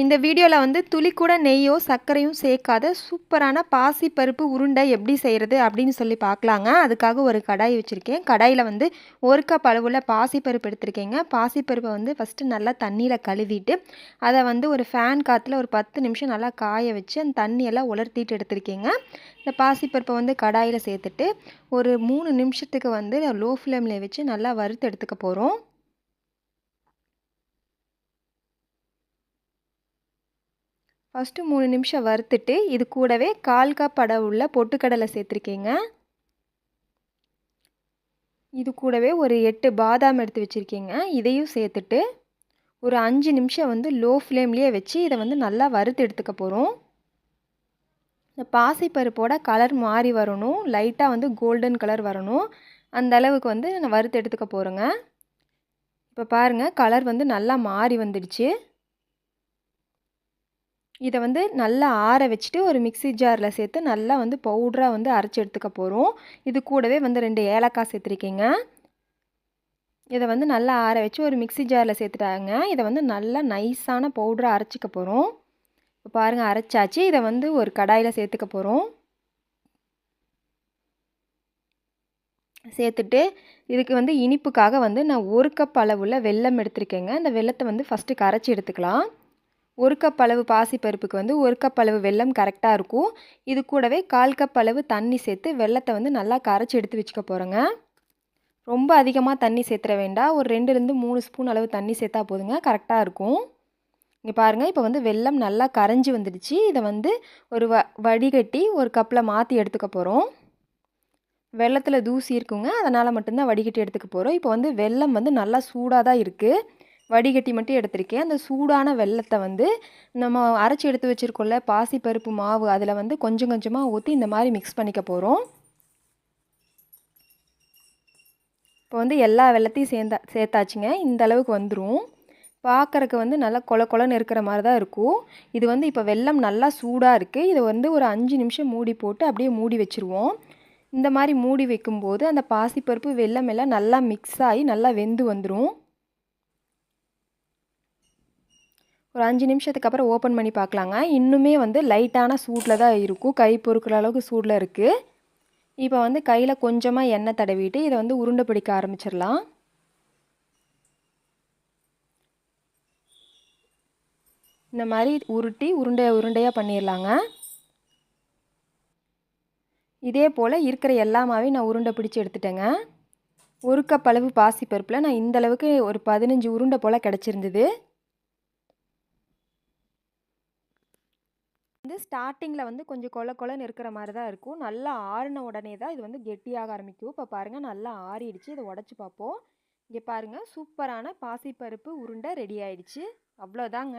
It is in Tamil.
இந்த வீடியோவில் வந்து துளி கூட நெய்யோ சர்க்கரையும் சேர்க்காத சூப்பரான பாசிப்பருப்பு உருண்டை எப்படி செய்கிறது அப்படின்னு சொல்லி பார்க்கலாங்க அதுக்காக ஒரு கடாய் வச்சுருக்கேன். கடாயில் வந்து ஒரு கப் அளவுள்ள பாசிப்பருப்பு எடுத்திருக்கேங்க. பாசிப்பருப்பை வந்து ஃபஸ்ட்டு நல்லா தண்ணியில் கழுவிட்டு அதை வந்து ஒரு ஃபேன் காற்றுல ஒரு பத்து நிமிஷம் நல்லா காய வச்சு அந்த தண்ணியெல்லாம் உலர்த்திட்டு எடுத்திருக்கேங்க. இந்த பாசிப்பருப்பை வந்து கடாயில் சேர்த்துட்டு ஒரு மூணு நிமிஷத்துக்கு வந்து லோ ஃப்ளேமில் வச்சு நல்லா வறுத்து எடுத்துக்க போகிறோம் ஃபஸ்ட்டு மூணு நிமிஷம் வறுத்துட்டு இது கூடவே கால் கப் உள்ள பொட்டுக்கடலை சேர்த்துருக்கேங்க. இது கூடவே ஒரு எட்டு பாதாம் எடுத்து வச்சுருக்கேங்க. இதையும் சேர்த்துட்டு ஒரு அஞ்சு நிமிஷம் வந்து லோ ஃப்ளேம்லேயே வச்சு இதை வந்து நல்லா வறுத்து எடுத்துக்க போகிறோம் இந்த பாசிப்பருப்போட கலர் மாறி வரணும். லைட்டாக வந்து கோல்டன் கலர் வரணும். அந்த அளவுக்கு வந்து நான் வறுத்து எடுத்துக்க போகிறேங்க இப்போ பாருங்கள் கலர் வந்து நல்லா மாறி வந்துடுச்சு. இதை வந்து நல்லா ஆற வச்சுட்டு ஒரு மிக்சி ஜாரில் சேர்த்து நல்லா வந்து பவுட்ராக வந்து அரைச்சி எடுத்துக்க போகிறோம் இது கூடவே வந்து ரெண்டு ஏலக்காய் சேர்த்துருக்கீங்க. இதை வந்து நல்லா ஆற வச்சு ஒரு மிக்சி ஜாரில் சேர்த்துட்டாங்க. இதை வந்து நல்லா நைஸான பவுட்ராக அரைச்சிக்க போகிறோம் இப்போ பாருங்கள் அரைச்சாச்சு. இதை வந்து ஒரு கடாயில் சேர்த்துக்க போகிறோம் சேர்த்துட்டு இதுக்கு வந்து இனிப்புக்காக வந்து நான் ஒரு கப் அளவுள்ள வெல்லம் எடுத்திருக்கேங்க. இந்த வெள்ளத்தை வந்து ஃபஸ்ட்டு கரைச்சி எடுத்துக்கலாம். ஒரு கப் அளவு பாசிப்பருப்புக்கு வந்து ஒரு கப் அளவு வெல்லம் கரெக்டாக இருக்கும். இது கூடவே கால் கப் அளவு தண்ணி சேர்த்து வெள்ளத்தை வந்து நல்லா கரைச்சி எடுத்து வச்சுக்க போகிறேங்க ரொம்ப அதிகமாக தண்ணி சேர்த்துற வேண்டாம். ஒரு ரெண்டுலேருந்து மூணு ஸ்பூன் அளவு தண்ணி சேர்த்தா போதுங்க. கரெக்டாக இருக்கும். இங்கே பாருங்கள் இப்போ வந்து வெல்லம் நல்லா கரைஞ்சி வந்துடுச்சு. இதை வந்து ஒரு வ வடிகட்டி ஒரு கப்பில் மாற்றி எடுத்துக்க போகிறோம் வெள்ளத்தில் தூசி இருக்குங்க. அதனால் மட்டும்தான் வடிகட்டி எடுத்துக்க போகிறோம் இப்போ வந்து வெல்லம் வந்து நல்லா சூடாக தான் இருக்குது வடிகட்டி மட்டும் எடுத்திருக்கேன். அந்த சூடான வெள்ளத்தை வந்து நம்ம அரைச்சி எடுத்து வச்சுருக்கோம்ல பாசிப்பருப்பு மாவு அதில் வந்து கொஞ்சம் கொஞ்சமாக ஊற்றி இந்த மாதிரி மிக்ஸ் பண்ணிக்க போகிறோம் இப்போ வந்து எல்லா வெள்ளத்தையும் சேர்ந்தா சேர்த்தாச்சுங்க. இந்த அளவுக்கு வந்துடும் பார்க்குறக்கு வந்து நல்லா கொல கொலன்னு இருக்கிற மாதிரி தான் இருக்கும். இது வந்து இப்போ வெள்ளம் நல்லா சூடாக இருக்குது இதை வந்து ஒரு அஞ்சு நிமிஷம் மூடி போட்டு அப்படியே மூடி வச்சுருவோம். இந்த மாதிரி மூடி வைக்கும்போது அந்த பாசிப்பருப்பு வெள்ளம் எல்லாம் நல்லா மிக்ஸ் ஆகி நல்லா வெந்து வந்துடும் ஒரு அஞ்சு நிமிஷத்துக்கு அப்புறம் ஓப்பன் பண்ணி பார்க்கலாங்க. இன்னுமே வந்து லைட்டான சூட்டில் தான் இருக்கும். கை பொறுக்கிற அளவுக்கு சூடில் இருக்குது இப்போ வந்து கையில் கொஞ்சமாக எண்ணெய் தடவிட்டு இதை வந்து உருண்டை பிடிக்க ஆரம்பிச்சிடலாம். இந்த மாதிரி உருட்டி உருண்டை உருண்டையாக பண்ணிடலாங்க. இதே போல் இருக்கிற எல்லாமாவே நான் உருண்டை பிடிச்சி எடுத்துட்டேங்க. ஒரு கப் அளவு பாசிப்பருப்பில் நான் இந்த அளவுக்கு ஒரு பதினஞ்சு உருண்டை போல் கிடச்சிருந்தது. வந்து ஸ்டார்டிங்கில் வந்து கொஞ்சம் கொல கொலன்னு இருக்கிற மாதிரி தான் இருக்கும். நல்லா ஆறின உடனே தான் இது வந்து கெட்டியாக ஆரம்பிக்கும். இப்போ பாருங்கள் நல்லா ஆறிடுச்சு. இதை உடச்சி பார்ப்போம். இங்கே பாருங்கள் சூப்பரான பாசிப்பருப்பு உருண்டை ரெடி ஆயிடுச்சு. அவ்வளோதாங்க.